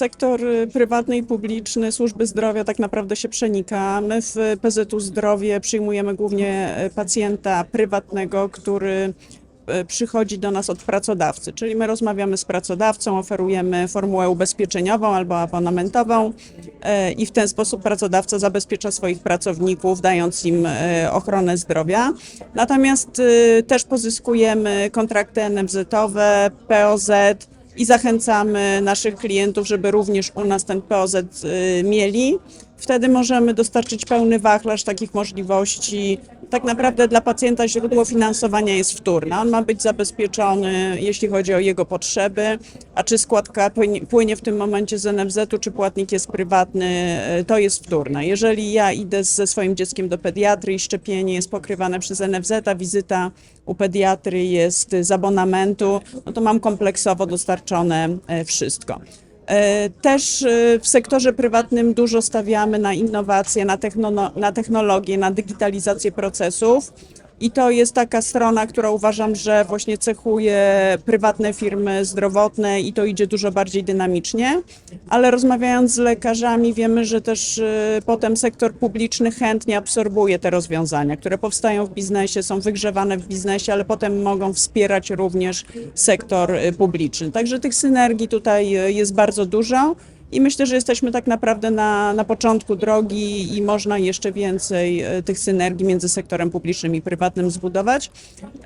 sektor y, prywatny i publiczny, służby zdrowia tak naprawdę się przenika. My w PZU Zdrowie przyjmujemy głównie y, pacjenta prywatnego, który y, przychodzi do nas od pracodawcy, czyli my rozmawiamy z pracodawcą, oferujemy formułę ubezpieczeniową albo abonamentową i w ten sposób pracodawca zabezpiecza swoich pracowników, dając im ochronę zdrowia. Natomiast też pozyskujemy kontrakty NFZ-owe, POZ, i zachęcamy naszych klientów, żeby również u nas ten POZ y, mieli. Wtedy możemy dostarczyć pełny wachlarz takich możliwości. Tak naprawdę dla pacjenta źródło finansowania jest wtórne. On ma być zabezpieczony, jeśli chodzi o jego potrzeby, a czy składka płynie, w tym momencie z NFZ-u, czy płatnik jest prywatny, y, to jest wtórne. Jeżeli ja idę ze swoim dzieckiem do pediatry i szczepienie jest pokrywane przez NFZ, a wizyta u pediatry jest z abonamentu, no to mam kompleksowo dostarczone e, wszystko. E, Też e, w sektorze prywatnym dużo stawiamy na innowacje, na, techno, na technologię, na digitalizację procesów. I to jest taka strona, która uważam, że właśnie cechuje prywatne firmy zdrowotne i to idzie dużo bardziej dynamicznie. Ale rozmawiając z lekarzami, wiemy, że też y, potem sektor publiczny chętnie absorbuje te rozwiązania, które powstają w biznesie, są wygrzewane w biznesie, ale potem mogą wspierać również sektor y, publiczny. Także tych synergii tutaj y, jest bardzo dużo. I myślę, że jesteśmy tak naprawdę na, na początku drogi i można jeszcze więcej e, tych synergii między sektorem publicznym i prywatnym zbudować.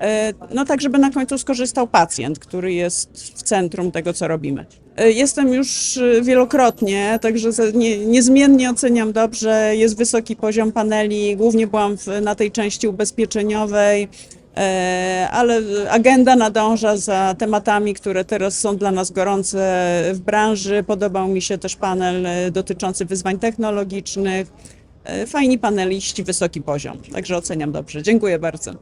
E, No tak, żeby na końcu skorzystał pacjent, który jest w centrum tego, co robimy. E, Jestem już wielokrotnie, także nie, niezmiennie oceniam dobrze. Jest wysoki poziom paneli, głównie byłam w, na tej części ubezpieczeniowej. E, ale agenda nadąża za tematami, które teraz są dla nas gorące w branży. Podobał mi się też panel e, dotyczący wyzwań technologicznych. E, Fajni paneliści, wysoki poziom, także oceniam dobrze. Dziękuję bardzo.